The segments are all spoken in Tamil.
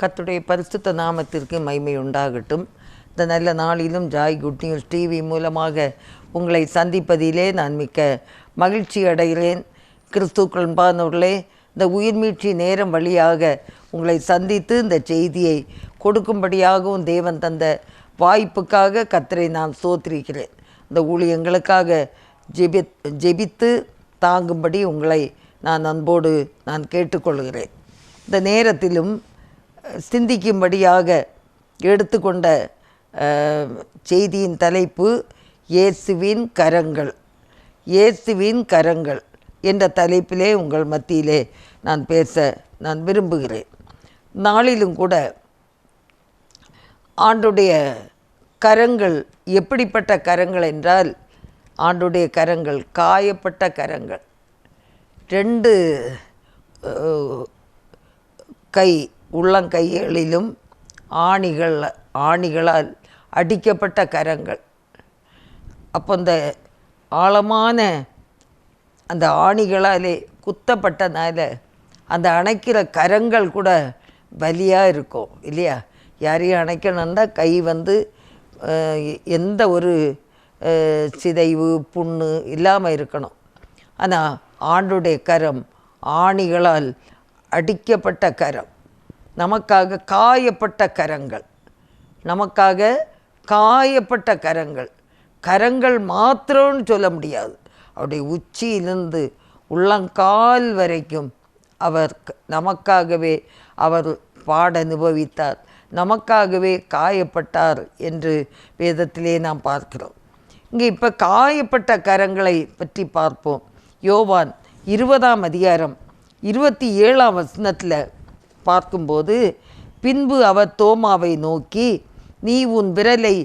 கத்துடைய பரிசுத்த நாமத்திற்கு மைமை உண்டாகட்டும். இந்த நல்ல நாளிலும் ஜாய் குட் நியூஸ் டிவி மூலமாக உங்களை சந்திப்பதிலே நான் மிக்க மகிழ்ச்சி அடைகிறேன். கிறிஸ்துக்கள் அன்பானவர்களே இந்த உயிர்மீட்சி நேரம் வழியாக உங்களை சந்தித்து இந்த செய்தியை கொடுக்கும்படியாகவும் தேவன் தந்த வாய்ப்புக்காக கத்தரை நான் சோத்திருக்கிறேன். இந்த ஊழியங்களுக்காக ஜெபி ஜெபித்து தாங்கும்படி உங்களை நான் அன்போடு நான் கேட்டுக்கொள்கிறேன். இந்த நேரத்திலும் சிந்திக்கும்படியாக எடுத்துக்கொண்ட செய்தியின் தலைப்பு இயேசுவின் கரங்கள். இயேசுவின் கரங்கள் என்ற தலைப்பிலே உங்கள் மத்தியிலே நான் பேச நான் விரும்புகிறேன். நாளிலும் கூட ஆண்டுடைய கரங்கள் எப்படிப்பட்ட கரங்கள் என்றால் ஆண்டுடைய கரங்கள் காயப்பட்ட கரங்கள். ரெண்டு கை உள்ளங்கைகளிலும் ஆணிகள் ஆணிகளால் அடிக்கப்பட்ட கரங்கள். அப்போ இந்த ஆழமான அந்த ஆணிகளாலே குத்தப்பட்டனால அந்த அணைக்கிற கரங்கள் கூட வலியாக இருக்கும் இல்லையா? யாரையும் அணைக்கணும்னா கை வந்து எந்த ஒரு சிதைவு புண்ணு இல்லாமல் இருக்கணும். ஆனால் ஆண்டுடைய கரம் ஆணிகளால் அடிக்கப்பட்ட கரம். நமக்காக காயப்பட்ட கரங்கள். நமக்காக காயப்பட்ட கரங்கள். கரங்கள் மாத்திரம்னு சொல்ல முடியாது. அவருடைய உச்சியிலிருந்து உள்ளங்கால் வரைக்கும் அவர் நமக்காகவே அவர் பாட அனுபவித்தார். நமக்காகவே காயப்பட்டார் என்று வேதத்திலே நாம் பார்க்கிறோம். இங்கே இப்போ காயப்பட்ட கரங்களை பற்றி பார்ப்போம். யோவான் இருபதாம் அதிகாரம் இருபத்தி ஏழாம் வசனத்தில் பார்க்கும்போது பின்பு அவர் தோமாவை நோக்கி நீ உன் விரலை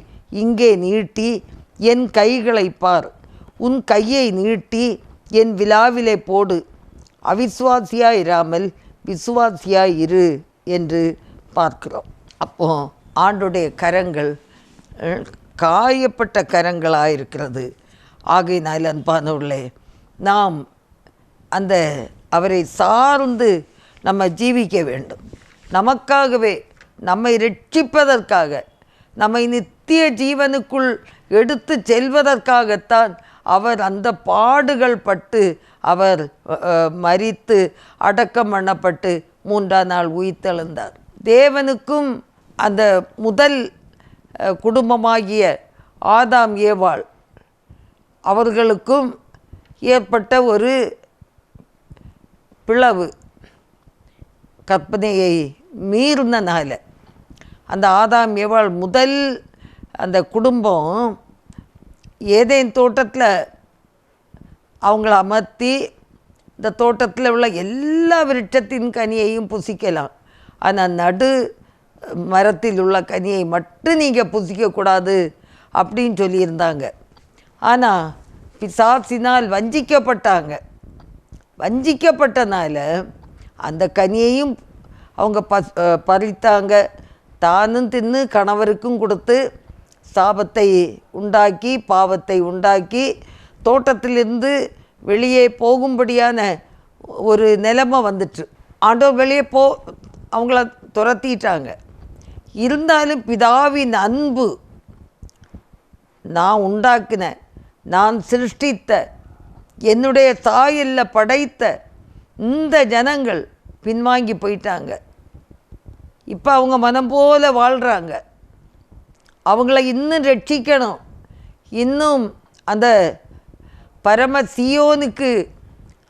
இங்கே நீட்டி என் கைகளை பார். உன் கையை நீட்டி என் விழாவிலே போடு. அவிசுவாசியாய் இராமல் விசுவாசியாய் இரு என்று பார்க்கிறோம். அப்போ ஆண்டுடைய கரங்கள் காயப்பட்ட கரங்களாக இருக்கிறது ஆகையினால் அன்பானவர்களே நாம் அந்த அவரை சார்ந்து நம்ம ஜீவிக்க வேண்டும். நமக்காகவே நம்மை ரட்சிப்பதற்காக நம்மை நித்திய ஜீவனுக்குள் எடுத்து செல்வதற்காகத்தான் அவர் அந்த பாடுகள் பட்டு அவர் மறித்து அடக்கம் பண்ணப்பட்டு மூன்றாம் நாள் உயிர்த்தெழுந்தார். தேவனுக்கும் அந்த முதல் குடும்பமாகிய ஆதாம் ஏவாள் அவர்களுக்கும் ஏற்பட்ட ஒரு பிளவு. கற்பனையை மீறினனால அந்த ஆதாம் எவாள் முதல் அந்த குடும்பம் ஏதேன் தோட்டத்தில் அவங்கள அமர்த்தி இந்த தோட்டத்தில் உள்ள எல்லா விருட்சத்தின் கனியையும் புசிக்கலாம். ஆனால் நடு மரத்தில் உள்ள கனியை மட்டும் நீங்கள் புசிக்கக்கூடாது அப்படின்னு சொல்லியிருந்தாங்க. ஆனால் பிசாசினால் வஞ்சிக்கப்பட்டாங்க. வஞ்சிக்கப்பட்டனால அந்த கனியையும் அவங்க பஸ் பறித்தாங்க. தானும் தின்னு கணவருக்கும் கொடுத்து சாபத்தை உண்டாக்கி பாவத்தை உண்டாக்கி தோட்டத்திலிருந்து வெளியே போகும்படியான ஒரு நிலைமை வந்துட்டு ஆண்டோ வெளியே போ அவங்கள துரத்திட்டாங்க. இருந்தாலும் பிதாவின் அன்பு நான் உண்டாக்கின நான் சிருஷ்டித்த என்னுடைய சாயலில் படைத்த இந்த ஜனங்கள் பின்வாங்கி போயிட்டாங்க. இப்போ அவங்க மனம் போல வாழ்கிறாங்க அவங்கள இன்னும் ரட்சிக்கணும். இன்னும் அந்த பரம சியோனுக்கு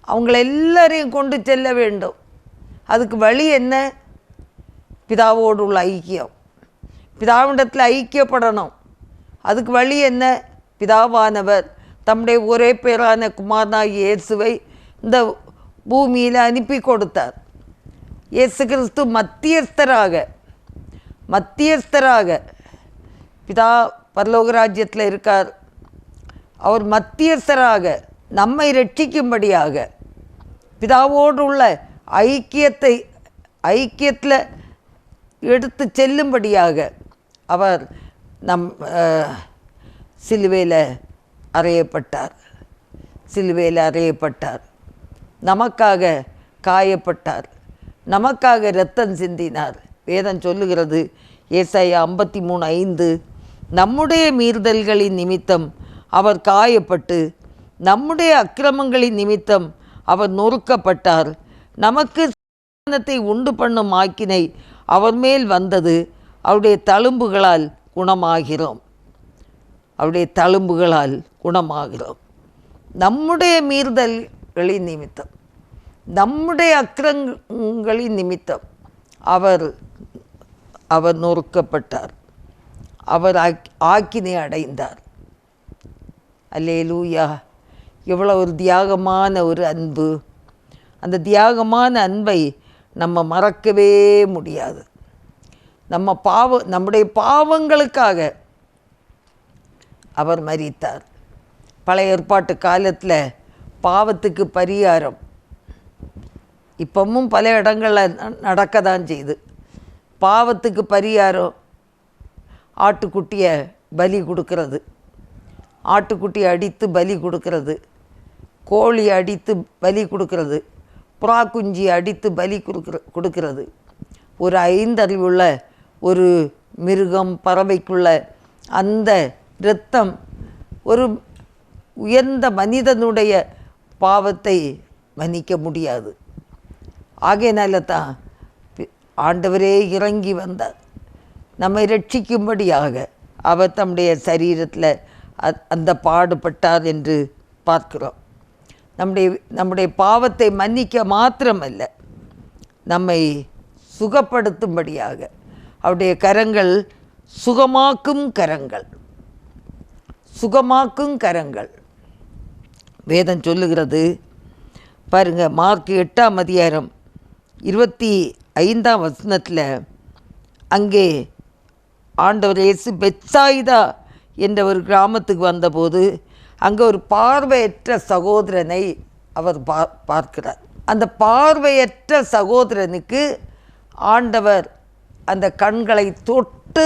அவங்கள எல்லாரையும் கொண்டு செல்ல வேண்டும். அதுக்கு வழி என்ன? பிதாவோடு உள்ள ஐக்கியம். பிதாவிடத்தில் ஐக்கியப்படணும். அதுக்கு வழி என்ன? பிதாவானவர். தம்முடைய ஒரே பேரான குமாரனாகிய இயேசுவை இந்த பூமியில் அனுப்பி கொடுத்தார். இயேசு கிறிஸ்து மத்தியஸ்தராக மத்தியஸ்தராக பிதா பரலோக ராஜ்யத்தில் இருக்கார். அவர் மத்தியஸ்தராக நம்மை ரட்சிக்கும்படியாக பிதாவோடு உள்ள ஐக்கியத்தை ஐக்கியத்தில் எடுத்து செல்லும்படியாக அவர் நம் சிலுவையில் அறையப்பட்டார். சிலுவையில் அறையப்பட்டார். நமக்காக காயப்பட்டார். நமக்காக இரத்தம் சிந்தினார். வேதம் சொல்லுகிறது ஏசாயா ஐம்பத்தி மூணு ஐந்து நம்முடைய மீறுதல்களின் நிமித்தம் அவர் காயப்பட்டு நம்முடைய அக்கிரமங்களின் நிமித்தம் அவர் நொறுக்கப்பட்டார். நமக்கு சாதனத்தை உண்டு பண்ணும் ஆக்கினை அவர் மேல் வந்தது. அவருடைய தழும்புகளால் குணமாகிறோம். அவருடைய தழும்புகளால் குணமாகிறோம். நம்முடைய மீறுதல்களின் நிமித்தம். நம்முடைய அக்கிரங்களின் நிமித்தம் அவர் அவர் நொறுக்கப்பட்டார். அவர் ஆக்- ஆக்கினை அடைந்தார். அல்லே லூயா எவ்வளோ ஒரு தியாகமான ஒரு அன்பு. அந்த தியாகமான அன்பை நம்ம மறக்கவே முடியாது. நம்ம பாவ நம்முடைய பாவங்களுக்காக அவர் மறித்தார். பழைய ஏற்பாட்டு காலத்தில் பாவத்துக்கு பரிகாரம் இப்பவும் பல இடங்களில் நடக்க தான் செய்யுது பாவத்துக்கு பரிகாரம் ஆட்டுக்குட்டியை பலி கொடுக்கறது. ஆட்டுக்குட்டியை அடித்து பலி கொடுக்கறது. கோழி அடித்து பலி கொடுக்கறது. புறா குஞ்சி அடித்து பலி கொடுக்குற கொடுக்கறது. ஒரு ஐந்தறிவுள்ள ஒரு மிருகம் பறவைக்குள்ள அந்த இரத்தம் ஒரு உயர்ந்த மனிதனுடைய பாவத்தை மன்னிக்க முடியாது. ஆகையினால தான் ஆண்டவரே இறங்கி வந்தார். நம்மை ரட்சிக்கும்படியாக அவர் தம்முடைய சரீரத்தில் அ- அந்த பாடுபட்டார் என்று பார்க்கிறோம். நம்முடைய நம்முடைய பாவத்தை மன்னிக்க மாத்திரமல்ல நம்மை சுகப்படுத்தும்படியாக அவருடைய கரங்கள் சுகமாக்கும் கரங்கள் சுகமாக்கும் கரங்கள். வேதம் சொல்லுகிறது பாருங்க மார்க் எட்டாம் அதிகாரம் இருபத்தி ஐந்தாம் வசனத்தில் அங்கே ஆண்டவர் இயேசு பெத்சாயிதா என்ற ஒரு கிராமத்துக்கு வந்தபோது அங்கே ஒரு பார்வையற்ற சகோதரனை அவர் பா பார்க்கிறார். அந்த பார்வையற்ற சகோதரனுக்கு ஆண்டவர் அந்த கண்களை தொட்டு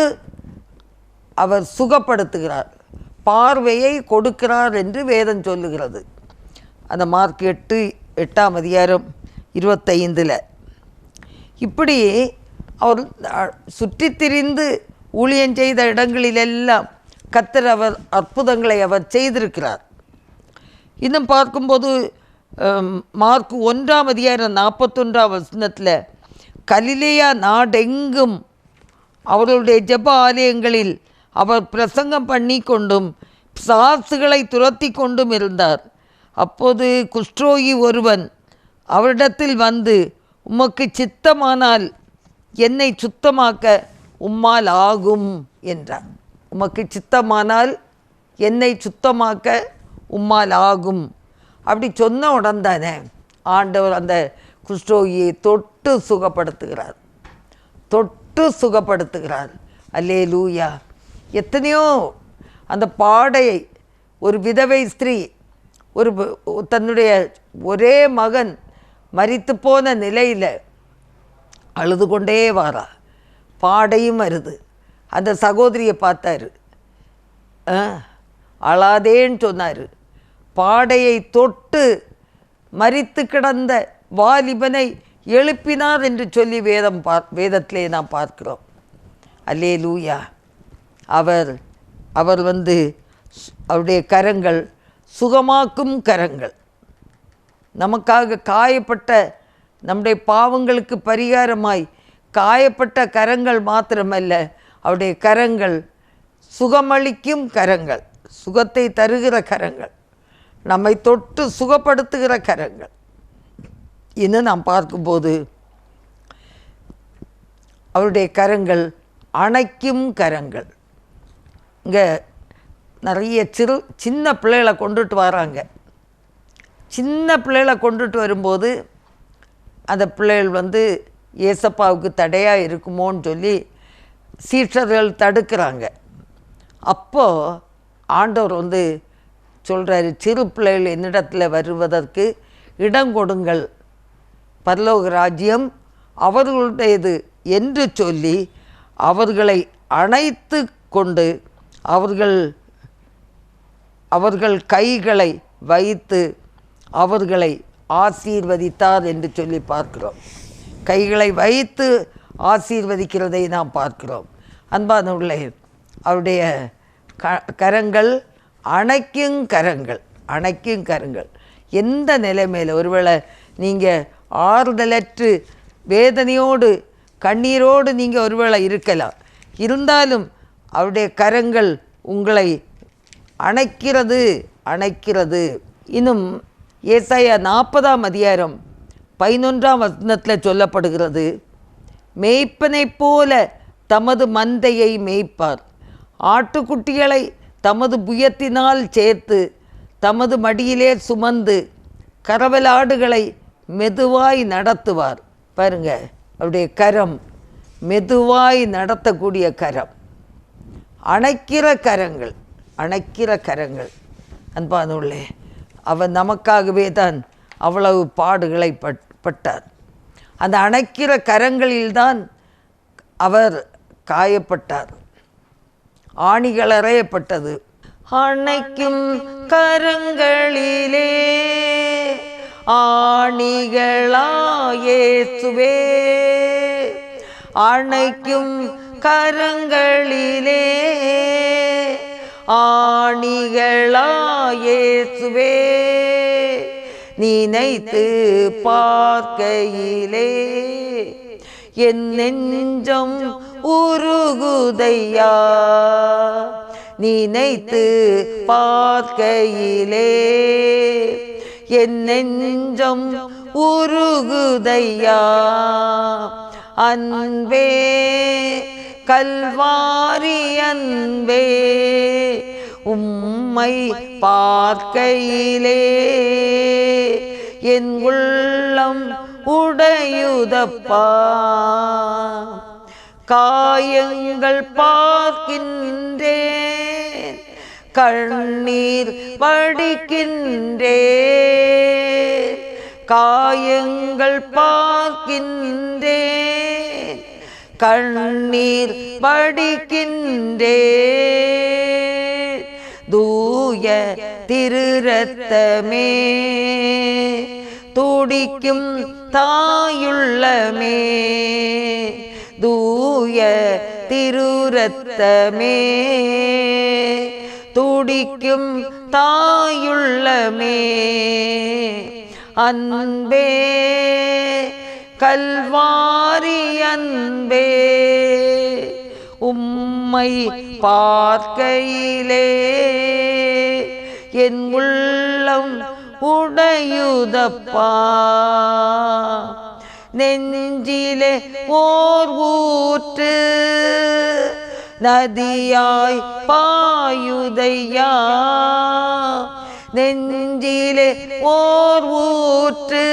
அவர் சுகப்படுத்துகிறார். பார்வையை கொடுக்கிறார் என்று வேதம் சொல்லுகிறது. அந்த மார்க் எட்டு எட்டாம் அதிகாரம் இருபத்தைந்தில் இப்படி அவர் அ- சுற்றித் திரிந்து ஊழியம் செய்த இடங்களிலெல்லாம் கத்தர் அவர் அற்புதங்களை அவர் செய்திருக்கிறார். இன்னும் பார்க்கும்போது மார்க் ஒன்றாம் அதிகாரம் நாற்பத்தொன்றாம் வசனத்தில் கலிலேயா நாடெங்கும் அவர்களுடைய ஜெப ஆலயங்களில் அவர் பிரசங்கம் பண்ணி கொண்டும் சாசுகளை துரத்தி கொண்டும் இருந்தார். அப்போது குஷ்ட்ரோயி ஒருவன் அவரிடத்தில் வந்து உமக்கு சித்தமானால் என்னை சுத்தமாக்க உம்மால் ஆகும் என்றார். உமக்கு சித்தமானால் என்னை சுத்தமாக்க உம்மால் ஆகும். அப்படி சொன்ன உடன் தானே ஆண்டவர் அந்த குஷ்டோகியை தொட்டு சுகப்படுத்துகிறார். தொட்டு சுகப்படுத்துகிறார். அல்லே லூயா எத்தனையோ அந்த பாடையை ஒரு விதவை ஸ்திரீ ஒரு தன்னுடைய ஒரே மகன் மறித்து போன நிலையில் அழுது கொண்டே வாரா. பாடையும் வருது அந்த சகோதரியை பார்த்தாரு. ஆ, அழாதேன்னு சொன்னார். பாடையை தொட்டு மரித்து கிடந்த வாலிபனை எழுப்பினார் என்று சொல்லி வேதம் பார் வேதத்திலே நாம் பார்க்கிறோம். அல்லே லூயா அவர் அவர் வந்து அவருடைய கரங்கள் சுகமாக்கும் கரங்கள். நமக்காக காயப்பட்ட நம்முடைய பாவங்களுக்கு பரிகாரமாய் காயப்பட்ட கரங்கள் மாத்திரமல்ல அவருடைய கரங்கள் சுகமளிக்கும் கரங்கள் சுகத்தை தருகிற கரங்கள் நம்மை தொட்டு சுகப்படுத்துகிற கரங்கள். இன்னும் நாம் பார்க்கும்போது அவருடைய கரங்கள் அணைக்கும் கரங்கள். இங்கே நிறைய சிறு சின்ன பிள்ளைகளை கொண்டுட்டு வராங்க. சின்ன பிள்ளைகளை கொண்டுட்டு வரும்போது அந்த பிள்ளைகள் வந்து ஏசப்பாவுக்கு தடையாக இருக்குமோன்னு சொல்லி சீற்றர்கள் தடுக்கிறாங்க. அப்போது ஆண்டவர் வந்து சொல்கிறாரு சிறு பிள்ளைகள் என்னிடத்தில் வருவதற்கு இடம் கொடுங்கள். பரலோக ராஜ்யம் அவர்களுடையது என்று சொல்லி அவர்களை அணைத்து கொண்டு அவர்கள் அவர்கள் கைகளை வைத்து அவர்களை ஆசீர்வதித்தார் என்று சொல்லி பார்க்கிறோம். கைகளை வைத்து ஆசீர்வதிக்கிறதை நாம் பார்க்கிறோம். அன்பானவர்களே அவருடைய க கரங்கள் அணைக்கும் கரங்கள் அணைக்கும் கரங்கள். எந்த நிலைமையில்? ஒருவேளை நீங்கள் ஆறுதலற்று வேதனையோடு கண்ணீரோடு நீங்கள் ஒருவேளை இருக்கலாம். இருந்தாலும் அவருடைய கரங்கள் உங்களை அணைக்கிறது அணைக்கிறது. இன்னும் ஏசாயா நாற்பதாம் அதிகாரம் பதினொன்றாம் வசனத்தில் சொல்லப்படுகிறது மேய்ப்பனைப் போல தமது மந்தையை மேய்ப்பார். ஆட்டுக்குட்டிகளை தமது புயத்தினால் சேர்த்து தமது மடியிலே சுமந்து கரவலாடுகளை மெதுவாய் நடத்துவார். பாருங்க அவருடைய கரம் மெதுவாய் நடத்தக்கூடிய கரம். அணைக்கிற கரங்கள் அணைக்கிற கரங்கள். அன்பானுள்ளே அவர் நமக்காகவே தான் அவ்வளவு பாடுகளை பட் பட்டார் அந்த அணைக்கிற கரங்களில்தான் அவர் காயப்பட்டார். ஆணிகள் அறையப்பட்டது. அணைக்கும் கரங்களிலே ஆணிகளாயேசுவே அணைக்கும் கரங்களிலே ஆணிகளாயேசுவே நினைத்து பார்க்கையிலே என் நெஞ்சம் உருகுதையா நினைத்து பார்க்கையிலே என் நெஞ்சம் உருகுதையா அன்பே கல்வாரியன்பே உம்மை பார்க்கையிலே. என் உள்ளம் உடையுதப்பா. காயங்கள் பார்க்கின்றேன் கண்ணீர் வடிக்கின்றேன். காயங்கள் பார்க்கின்றேன் கண்ணீர் படிக்கின்றே தூய திருரத்தமே. துடிக்கும் தாயுள்ளமே. தூய திருரத்தமே. துடிக்கும் தாயுள்ளமே. அன்பே கல்வாரி அன்பே உம்மை பார்க்கையிலே என் உள்ளம் உடையுதப்பா. நெஞ்சிலே ஓர் ஊற்று நதியாய் பாயுதையா. நெஞ்சிலே ஓர் ஊற்று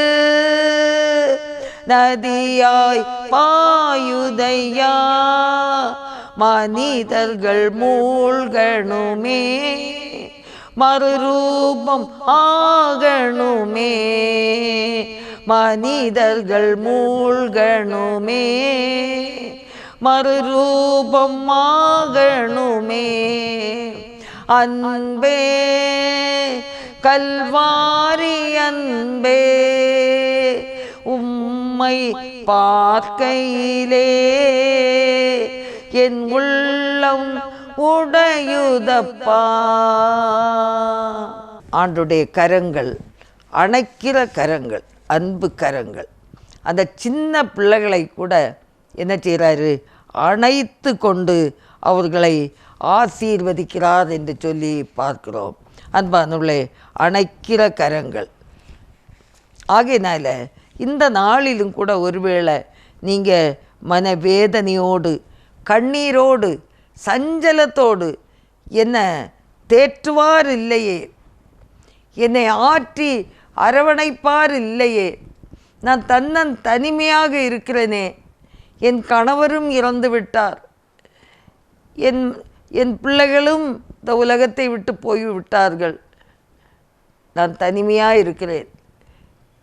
நதியாய் பாயுதையா மனிதர்கள் மூழ்கணுமே மறுரூபம் ஆகணுமே மனிதர்கள் மூழ்கணுமே மறுரூபம் ஆகணுமே. அன்பே கல்வாரி அன்பே உம்மை பார்க்கையிலே. என் உள்ளம் உடையுதப்பா. ஆண்டுடைய கரங்கள் அணைக்கிற கரங்கள் அன்பு கரங்கள். அந்த சின்ன பிள்ளைகளை கூட என்ன செய்கிறாரு? அணைத்து கொண்டு அவர்களை ஆசீர்வதிக்கிறார் என்று சொல்லி பார்க்கிறோம். அன்பானுள்ளே அணைக்கிற கரங்கள். ஆகையினால இந்த நாளிலும் கூட ஒருவேளை நீங்கள் மனவேதனையோடு கண்ணீரோடு சஞ்சலத்தோடு என்னை தேற்றுவார் இல்லையே என்னை ஆற்றி அரவணைப்பார் இல்லையே நான் தன்னன் தனிமையாக இருக்கிறேனே? என் கணவரும் இறந்து விட்டார். என் என் பிள்ளைகளும் இந்த உலகத்தை விட்டு போய் விட்டார்கள் நான் தனிமையாக இருக்கிறேன்.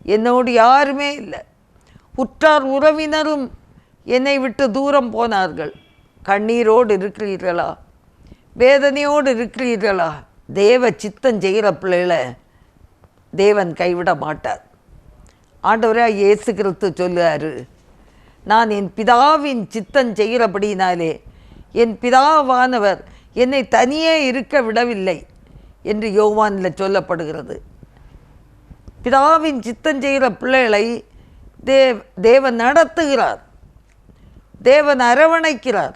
என்னோடு யாருமே இல்லை. உற்றார் உறவினரும் என்னை விட்டு தூரம் போனார்கள். கண்ணீரோடு இருக்கிறீர்களா? வேதனையோடு இருக்கிறீர்களா? தேவ சித்தம் செய்கிற பிள்ளைகளை தேவன் கைவிட மாட்டார். ஆண்டவராக இயேசு கிறிஸ்து சொல்லுவார் நான் என் பிதாவின் சித்தம் செய்கிறபடினாலே என் பிதாவானவர் என்னை தனியே இருக்க விடவில்லை என்று யோவானில் சொல்லப்படுகிறது. பிதாவின் சித்தம் செய்கிற பிள்ளைகளை தே தேவன் நடத்துகிறார் தேவன் அரவணைக்கிறார்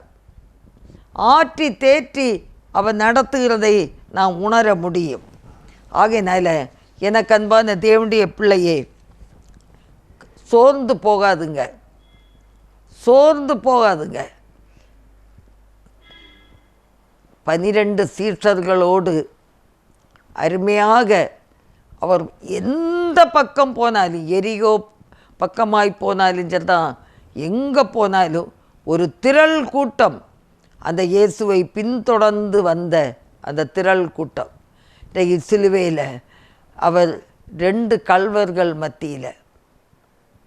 ஆற்றி தேற்றி அவர் நடத்துகிறதை நாம் உணர முடியும் ஆகையினால எனக்கு அன்பான தேவனுடைய பிள்ளையே சோர்ந்து போகாதுங்க சோர்ந்து போகாதுங்க பனிரெண்டு சீஷர்களோடு அருமையாக அவர் எந்த பக்கம் போனாலும் எரியோ பக்கமாய் போனாலும் சரிதான். எங்கே போனாலும் ஒரு திரள் கூட்டம். அந்த இயேசுவை பின்தொடர்ந்து வந்த அந்த திரள் கூட்டம். இன்றைக்கு சிலுவையில் அவர் ரெண்டு கல்வர்கள் மத்தியில்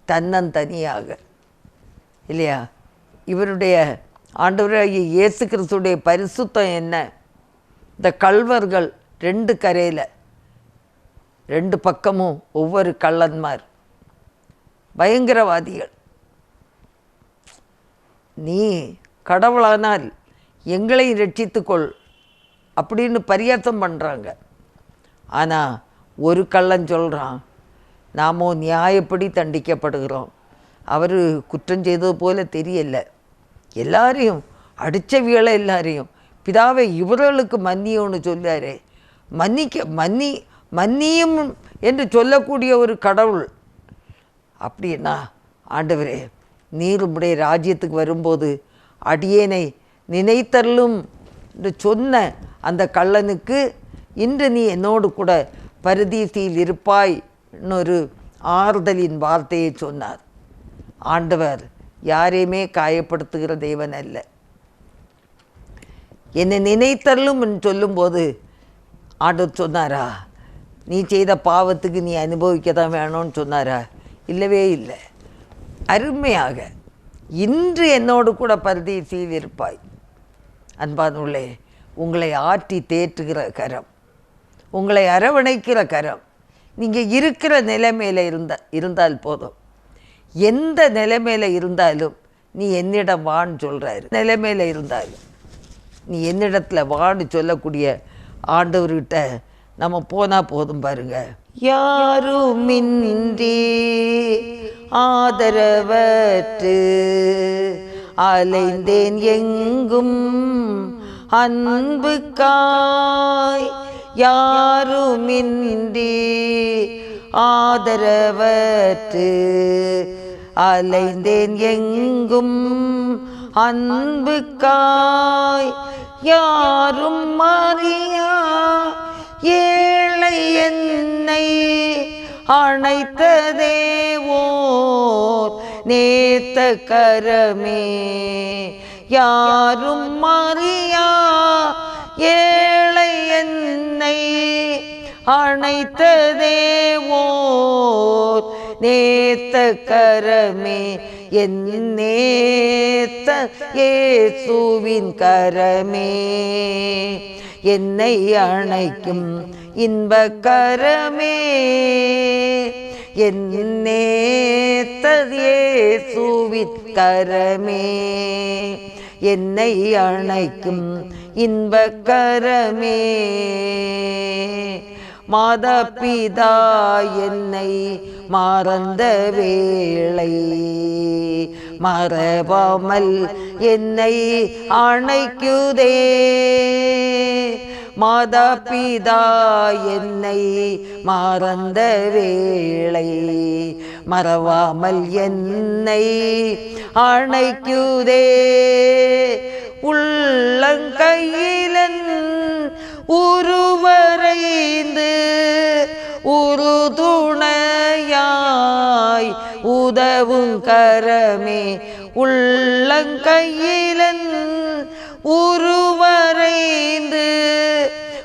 தன்னந்தனியாக இல்லையா? இவருடைய ஆண்டவராகிய இயேசு கிறிஸ்துடைய பரிசுத்தம் என்ன? இந்த கல்வர்கள் ரெண்டு கரையில் ரெண்டு பக்கமும் ஒவ்வொரு கள்ளன்மார். பயங்கரவாதிகள். நீ கடவுளானால் எங்களை ரட்சித்துக்கொள் அப்படின்னு பரியாசம் பண்ணுறாங்க ஆனால் ஒரு கள்ளன் சொல்கிறான் நாமோ நியாயப்படி தண்டிக்கப்படுகிறோம். அவர் குற்றம் செய்தது போல தெரியல. எல்லாரையும் அடித்தவியலை எல்லாரையும். பிதாவை இவர்களுக்கு மன்னியோன்னு சொல்லாரே மன்னிக்க மன்னி மன்னியும் என்று சொல்லக்கூடிய ஒரு கடவுள். அப்படின்னா ஆண்டவரே நீர் உம்முடைய ராஜ்யத்துக்கு வரும்போது அடியேனை நினைத்தருளும் என்று சொன்ன அந்த கள்ளனுக்கு இன்று நீ என்னோடு கூட பரதீசியில் இருப்பாய் இன்னொரு ஆறுதலின் வார்த்தையை சொன்னார். ஆண்டவர் யாரையுமே காயப்படுத்துகிற தெய்வன் அல்ல. என்னை நினைத்தருளும் என்று சொல்லும்போது ஆண்டவர் சொன்னாரா? நீ செய்த பாவத்துக்கு நீ அனுபவிக்க தான் வேணும்னு சொன்னாரா? இல்லவே இல்லை. அருமையாக. இன்று என்னோடு கூட பரதேசியில் இருப்பாய். அன்பானுள்ளே உங்களை ஆற்றி தேற்றுகிற கரம் உங்களை அரவணைக்கிற கரம் நீங்கள் இருக்கிற நிலைமையில் இருந்த இருந்தால் போதும். எந்த நிலைமையில் இருந்தாலும் நீ என்னிடம் வான்னு சொல்கிறாரு நிலைமையில் இருந்தாலும் நீ என்னிடத்தில் வான்னு சொல்லக்கூடிய ஆண்டவர்கிட்ட நம்ம போனால் போதும் பாருங்க. யாருமின்றி ஆதரவற்று அலைந்தேன் எங்கும். அன்புக்காய் யாருமின்றி ஆதரவற்று அலைந்தேன் எங்கும். அன்புக்காய் யாரும் மாறியா? ஏழை என்னை அணைத்ததேவோர் நேத்த கரமே. யாரும் மாறியா ஏழை என்னை அணைத்ததேவோர் நேத்த கரமே. என் நேத்த ஏசுவின் கரமே. என்னை அணைக்கும் இன்பக்கரமே. கரமே. என் என்னை அணைக்கும் இன்பக்கரமே. மாதப்பிதா என்னை மறந்த வேளை. மறவாமல் என்னை அணைக்குதே. மாதபிதா என்னை மறந்த வேளை. மறவாமல் என்னை அணைக்குதே. உள்ளங்கையிலன் உருவரைந்து உறுதுணையாய் உதவும் கரமே உள்ளங்கையிலன் உருவரைந்து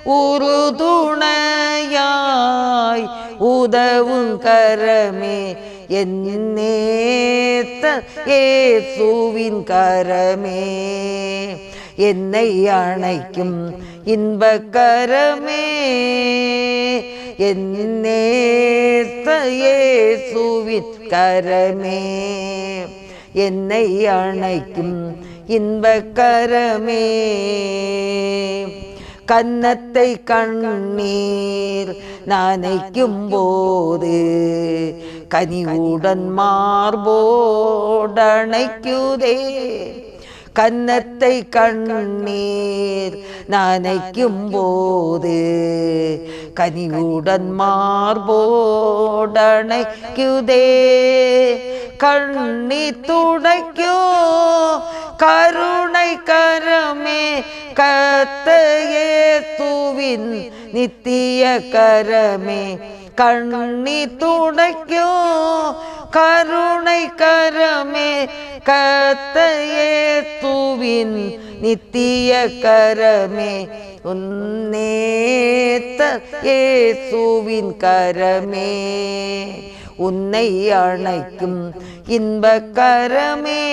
உருதுணையாய் உதவும் கரமே என் நேத்த கரமே. என்னை அணைக்கும் இன்ப கரமே என் கரமே. என்னை அணைக்கும் இன்பக்கரமே. கன்னத்தை கண்ணீர் நனைக்கும் போது கனிவுடன் மார்போடணைக்குதே. கன்னத்தை கண்ணீர் நனைக்கும் போது கனிவுடன் மார்போடணைக்குதே. கண்ணி துடைக்கோ கருணை கரமே கத்தையே தூவின் நித்திய கரமே. கண்ணி துடைக்கும். கருணை கரமே கத்தையே தூவின் நித்திய கரமே. உன்னேத்த ஏசுவின் கரமே. உன்னை அணைக்கும் இன்ப இன்பக்கரமே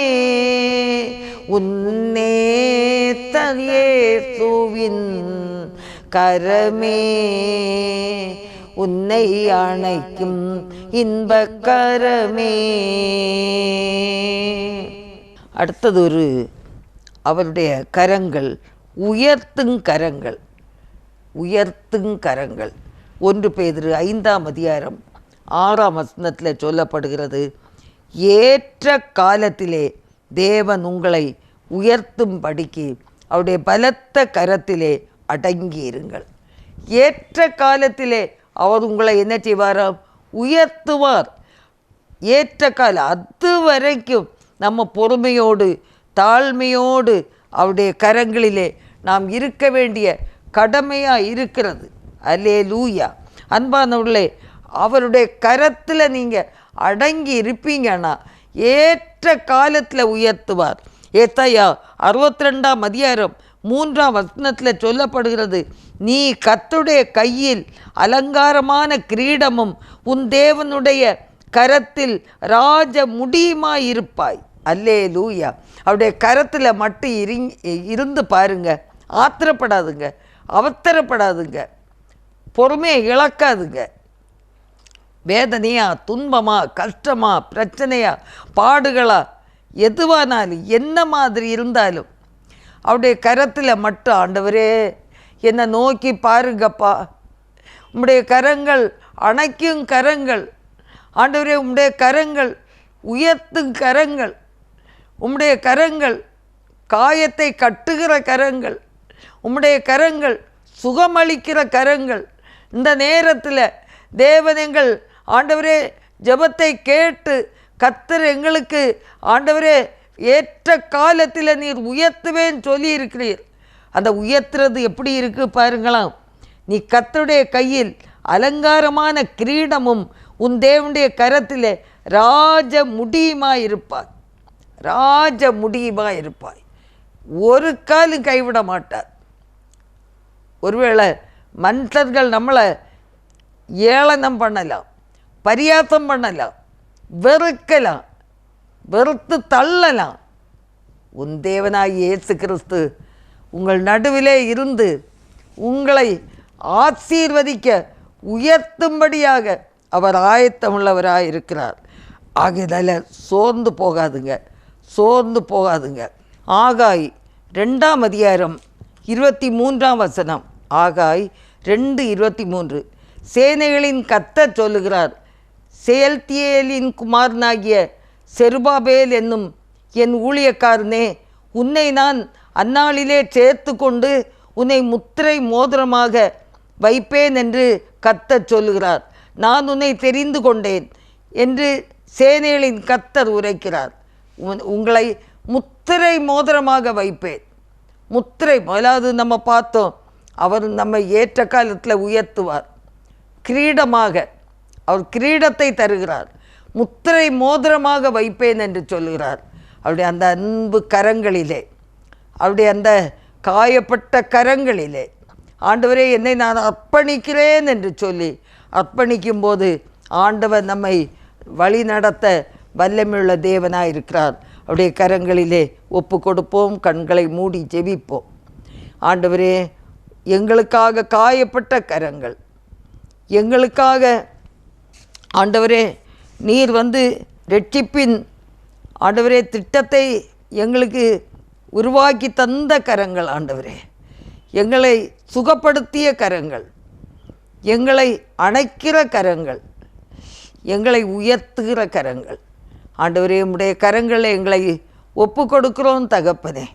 உன்னேத்த இயேசுவின் கரமே. உன்னை அணைக்கும் இன்பக்கரமே அடுத்தது ஒரு அவருடைய கரங்கள் உயர்த்துங் கரங்கள் உயர்த்துங் கரங்கள். ஒன்று பேதிரு ஐந்தாம் அதிகாரம் ஆறாம் வசனத்தில் சொல்லப்படுகிறது ஏற்ற காலத்திலே தேவன் உங்களை உயர்த்தும்படிக்கு அவருடைய பலத்த கரத்திலே அடங்கியிருங்கள். ஏற்ற காலத்திலே அவர் உங்களை என்ன செய்வாராம் உயர்த்துவார். ஏற்ற காலம் அது வரைக்கும் நம்ம பொறுமையோடு தாழ்மையோடு அவருடைய கரங்களிலே நாம் இருக்க வேண்டிய கடமையாக இருக்கிறது. அல்லே லூயா அன்பானவர்களே அவருடைய கரத்தில் நீங்கள் அடங்கி இருப்பீங்கன்னா ஏற்ற காலத்தில் உயர்த்துவார். ஏத்தாயா அறுபத்தி ரெண்டாம் அதிகாரம் மூன்றாம் வசனத்தில் சொல்லப்படுகிறது நீ கத்துடைய கையில் அலங்காரமான கிரீடமும் உன் தேவனுடைய கரத்தில் ராஜ முடியுமாய் இருப்பாய் அல்லே லூயா அவருடைய கரத்தில் மட்டும் இரு இருந்து பாருங்க. ஆத்திரப்படாதுங்க. அவத்தரப்படாதுங்க. பொறுமையை இழக்காதுங்க. வேதனையா துன்பமா கஷ்டமா பிரச்சனையா பாடுகளா எதுவானாலும் என்ன மாதிரி இருந்தாலும் அவருடைய கரத்தில் மட்டும் ஆண்டவரே என்னை நோக்கி பாருங்கப்பா. உம்முடைய கரங்கள் அணைக்கும் கரங்கள். ஆண்டவரே உம்முடைய கரங்கள் உயர்த்தும் கரங்கள். உம்முடைய கரங்கள் காயத்தை கட்டுகிற கரங்கள். உம்முடைய கரங்கள் சுகமளிக்கிற கரங்கள். இந்த நேரத்தில் தேவன் எங்கள் ஆண்டவரே ஜெபத்தை கேட்டு கத்தர் எங்களுக்கு ஆண்டவரே ஏற்ற காலத்தில் நீர் உயர்த்துவேன்னு சொல்லி இருக்கிறீர் அந்த உயர்த்துறது எப்படி இருக்கு பாருங்களாம். நீ கத்தருடைய கையில் அலங்காரமான கிரீடமும் உன் தேவனுடைய கரத்தில் ராஜ முடியுமாக இருப்பாய் ராஜ முடியுமாக இருப்பாய் ஒரு காலும் கைவிட மாட்டார். ஒருவேளை மனிதர்கள் நம்மளை ஏளனம் பண்ணலாம் பரியாசம் பண்ணலாம் வெறுக்கலாம். வெறுத்து தள்ளலாம். உன் தேவனாய் இயேசு கிறிஸ்து உங்கள் நடுவிலே இருந்து உங்களை ஆசீர்வதிக்க உயர்த்தும்படியாக அவர் ஆயத்தமுள்ளவராக இருக்கிறார். ஆகையினால சோர்ந்து போகாதுங்க. சோர்ந்து போகாதுங்க. ஆகாய் ரெண்டாம் அதிகாரம் இருபத்தி மூன்றாம் வசனம். ஆகாய் ரெண்டு இருபத்தி மூன்று சேனைகளின் கத்த சொல்லுகிறார் செயல்தியலின் குமாரனாகிய செருபாபேல் என்னும் என் ஊழியக்காரனே உன்னை நான் அந்நாளிலே சேர்த்து கொண்டு உன்னை முத்திரை மோதிரமாக வைப்பேன் என்று கத்தர் சொல்லுகிறார். நான் உன்னை தெரிந்து கொண்டேன் என்று சேனைகளின் கத்தர் உரைக்கிறார். உங்களை முத்திரை மோதிரமாக வைப்பேன். முத்திரை முதலாவது நம்ம பார்த்தோம் அவர் நம்மை ஏற்ற காலத்தில் உயர்த்துவார். கிரீடமாக அவர் கிரீடத்தை தருகிறார். முத்திரை மோதிரமாக வைப்பேன் என்று சொல்லுகிறார் அவருடைய அந்த அன்பு கரங்களிலே அவருடைய அந்த காயப்பட்ட கரங்களிலே ஆண்டவரே என்னை நான் அர்ப்பணிக்கிறேன் என்று சொல்லி அர்ப்பணிக்கும் போது ஆண்டவர் நம்மை வழி நடத்த வல்லமையுள்ள தேவனாக இருக்கிறார். அவருடைய கரங்களிலே ஒப்பு கொடுப்போம் கண்களை மூடி ஜெபிப்போம். ஆண்டவரே எங்களுக்காக காயப்பட்ட கரங்கள் எங்களுக்காக ஆண்டவரே நீர் வந்து ரட்சிப்பின் ஆண்டவரே திட்டத்தை எங்களுக்கு உருவாக்கி தந்த கரங்கள் ஆண்டவரே. எங்களை சுகப்படுத்திய கரங்கள் எங்களை அணைக்கிற கரங்கள் எங்களை உயர்த்துகிற கரங்கள். ஆண்டவரே உடைய கரங்களை எங்களை ஒப்பு கொடுக்கிறோம் தகப்பனே.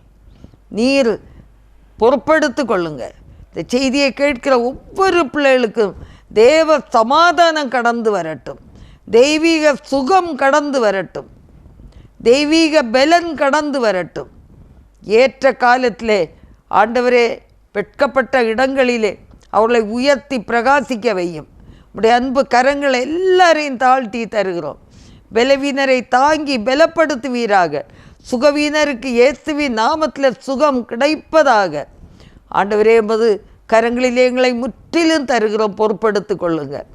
நீர் பொறுப்படுத்து கொள்ளுங்க இந்த செய்தியை கேட்கிற ஒவ்வொரு பிள்ளைகளுக்கும் தேவ சமாதானம் கடந்து வரட்டும். தெய்வீக சுகம் கடந்து வரட்டும். தெய்வீக பலன் கடந்து வரட்டும். ஏற்ற காலத்திலே ஆண்டவரே வெட்கப்பட்ட இடங்களிலே அவர்களை உயர்த்தி பிரகாசிக்க வையும். உடைய அன்பு கரங்களை எல்லாரையும் தாழ்த்தி தருகிறோம். பலவீனரை தாங்கி பலப்படுத்துவீராக. சுகவீனருக்கு இயேசுவின் நாமத்தில் சுகம் கிடைப்பதாக. ஆண்டவரே என்பது கரங்களிலே எங்களை முற்றிலும் தருகிறோம். பொறுப்படுத்து கொள்ளுங்கள்.